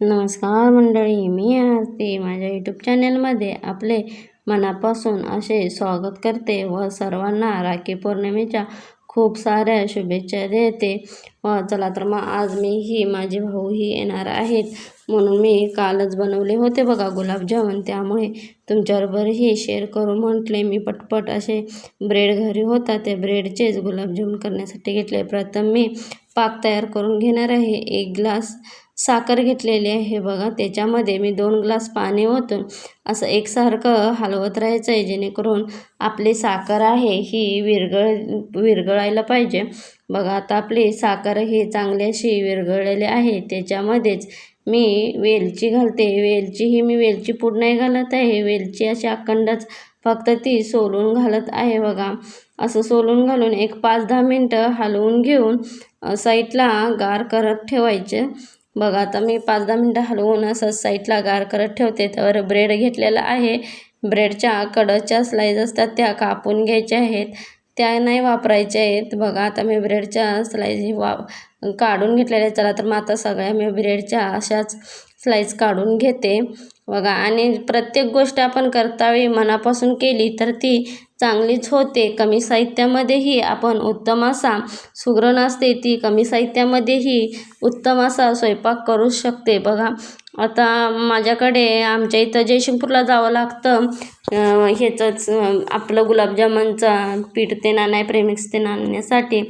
नमस्कार मंडळी मी आरती. माझ्या यूट्यूब चॅनलमध्ये आपले मनापासून असे स्वागत करते व सर्वांना राखी पौर्णिमेच्या खूप साऱ्या शुभेच्छा देते. चला तर मग आज मी ही माझे भाऊही येणार आहेत. म्हणून मी कालच बनवले होते बघा गुलाबजामुन. त्यामुळे तुमच्याबरोबरही शेअर करू म्हटले. मी पटपट असे ब्रेड घरी होता. ते ब्रेडचेच गुलाबजामुन करण्यासाठी घेतले. प्रथम मी पाक तयार करून घेणार आहे. एक ग्लास साखर घेतलेली आहे बघा. त्याच्यामध्ये मी दोन ग्लास पाणी ओतून असं एकसारखं हलवत राहायचं आहे जेणेकरून आपली साखर आहे ही विरघळ विरघळायला पाहिजे. बघा आता आपली साखर ही चांगली अशी विरघळलेली आहे. त्याच्यामध्येच मी वेलची घालते. वेलची ही मी वेलची पूड नाही घालत आहे. वेलची अशी अखंडच फक्त ती सोलून घालत आहे बघा. असं सोलून घालून एक पाच दहा मिनटं हलवून घेऊन साईडला गार करत ठेवायचे. बघा आता मी पाच दहा मिनटं हलवून असं साईडला गार करत ठेवते. त्यावर ब्रेड घेतलेला आहे. ब्रेडच्या कडच्या स्लाईज असतात त्या कापून घ्यायच्या आहेत. त्या नाही वापरायच्या आहेत. बघा आता मी ब्रेडच्या स्लाईज वा काढून घेतलेल्या चला तर मग आता सगळ्या मी ब्रेडच्या अशाच स्लाईस काढून घेते. बघा आणि प्रत्येक गोष्ट आपण करतावेळी मनापासून केली तर ती चांगलीच होते. कमी साहित्यामध्येही आपण उत्तम असा सुगरण असते ती कमी साहित्यामध्येही उत्तम असा स्वयंपाक करू शकते. बघा आता माझ्याकडे आमच्या इथं जयशिंगपूरला जावं लागतं. ह्याचंच आपलं गुलाबजामुनचं पीठ ते नाही प्रेमिक्स ते आणण्यासाठी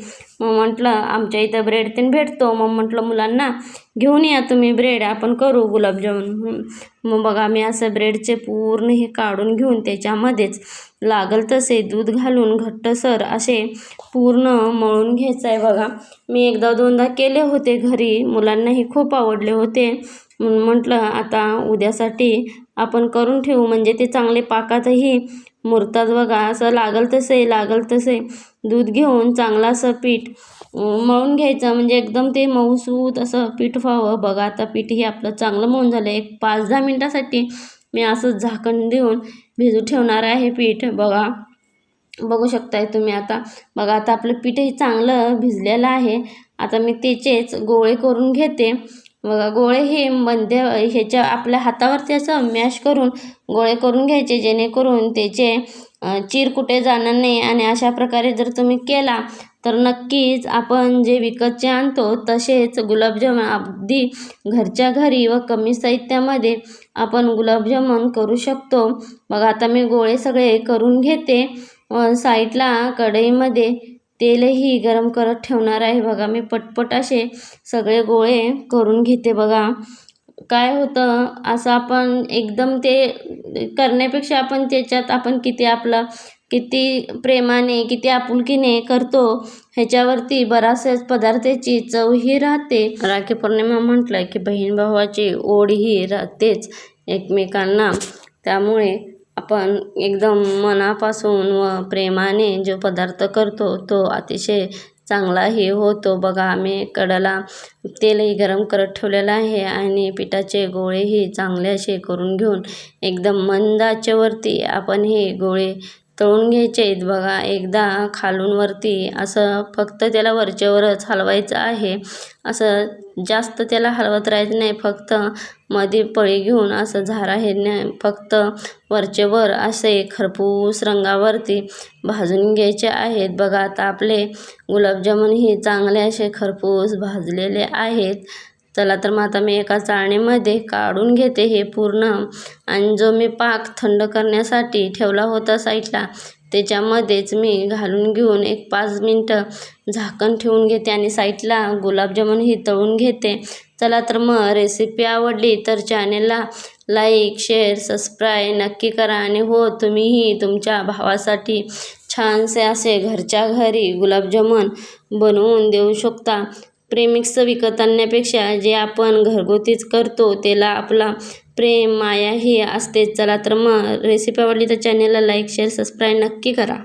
मग म्हटलं आमच्या इथं ब्रेड ते भेटतो. मग म्हटलं मुलांना घेऊन या तुम्ही ब्रेड आपण करू गुलाबजामुन. मग बघा मी असं ब्रेडचे पूर्ण हे काढून घेऊन त्याच्यामध्येच लागल तसे दूध घालून घट्टसर असे पूर्ण मळून घ्यायचं आहे बघा. मी एकदा दोनदा केले होते घरी. मुलांनाही खूप आवडले होते. म्हणून म्हटलं आता उद्यासाठी आपण करून ठेवू. म्हणजे ते चांगले पाकातही मुरतात बघा. असं लागल तसे लागल तसे दूध घेऊन चांगलं असं पीठ मळून घ्यायचं. म्हणजे एकदम ते मऊसूत असं पीठ व्हावं. बघा आता पीठही आपलं चांगलं मळून झालं. एक पाच दहा मिनटासाठी मी असंच झाकण देऊन भिजू ठेवणार आहे पीठ. बघा. बघू शकताय तुम्ही आता. बघा आता आपलं पीठही चांगलं भिजलेलं आहे. आता मी त्याचेच गोळे करून घेते. बघा गोळे हे मध्य ह्याच्या आपल्या हातावरती असं मॅश करून गोळे करून घ्यायचे जेणेकरून त्याचे चीर कुठे जाणार नाही. आणि अशा प्रकारे जर तुम्ही केला तर नक्कीच आपण जे विकतचे आणतो तसेच गुलाबजामुन अगदी घरच्या घरी व कमी साहित्यामध्ये आपण गुलाबजामुन करू शकतो. बघा आता मी गोळे सगळे करून घेते. साईडला कढईमध्ये तेलही गरम करत ठेवणार आहे. बघा मी पटपट असे सगळे गोळे करून घेते. बघा काय होतं असं आपण एकदम ते करण्यापेक्षा आपण त्याच्यात आपण किती आपलं किती प्रेमाने किती आपुलकीने करतो ह्याच्यावरती बराचशाच पदार्थाची चवही राहते. राखी पौर्णिमा म्हटलं की बहीण भावाची ओढही राहतेच एकमेकांना. त्यामुळे आपण एकदम मनापासून व प्रेमाने जो पदार्थ करतो तो अतिशय चांगलाही होतो. बघा आम्ही कडाला तेलही गरम करत ठेवलेलं आहे आणि पिठाचे गोळेही चांगले असे करून घेऊन एकदम मंदाच्यावरती आपण हे गोळे तळून घ्यायचे. आहेत बघा एकदा खालून वरती असं फक्त त्याला वरच्यावरच हलवायचं आहे. असं जास्त त्याला हलवत राहायचं नाही. फक्त मध्ये पळी घेऊन असं झारा हे फक्त वरचेवर असे खरपूस रंगावरती भाजून घ्यायचे आहेत. बघा आता आपले गुलाबजामुन हे चांगले असे खरपूस भाजलेले आहेत. चला तर मग आता मी एका चाळणीमध्ये काढून घेते हे पूर्ण. आणि जो मी पाक थंड करण्यासाठी ठेवला होता साईडला त्याच्यामध्येच मी घालून घेऊन एक पाच मिनटं झाकण ठेवून घेते आणि साईडला गुलाबजामुनही तळून घेते. चला तर मग रेसिपी आवडली तर चॅनेलला लाईक शेअर सबस्क्राय नक्की करा. आणि हो तुम्हीही तुमच्या भावासाठी छानसे असे घरच्या घरी गुलाबजामुन बनवून देऊ शकता. प्रेमिक्स विकत आणण्यापेक्षा जे आपण घरगुतीच करतो त्याला आपला प्रेम माया ही असते चला तर मग रेसिपी आवडली तर चॅनेलला लाईक शेअर सबस्क्राईब नक्की करा.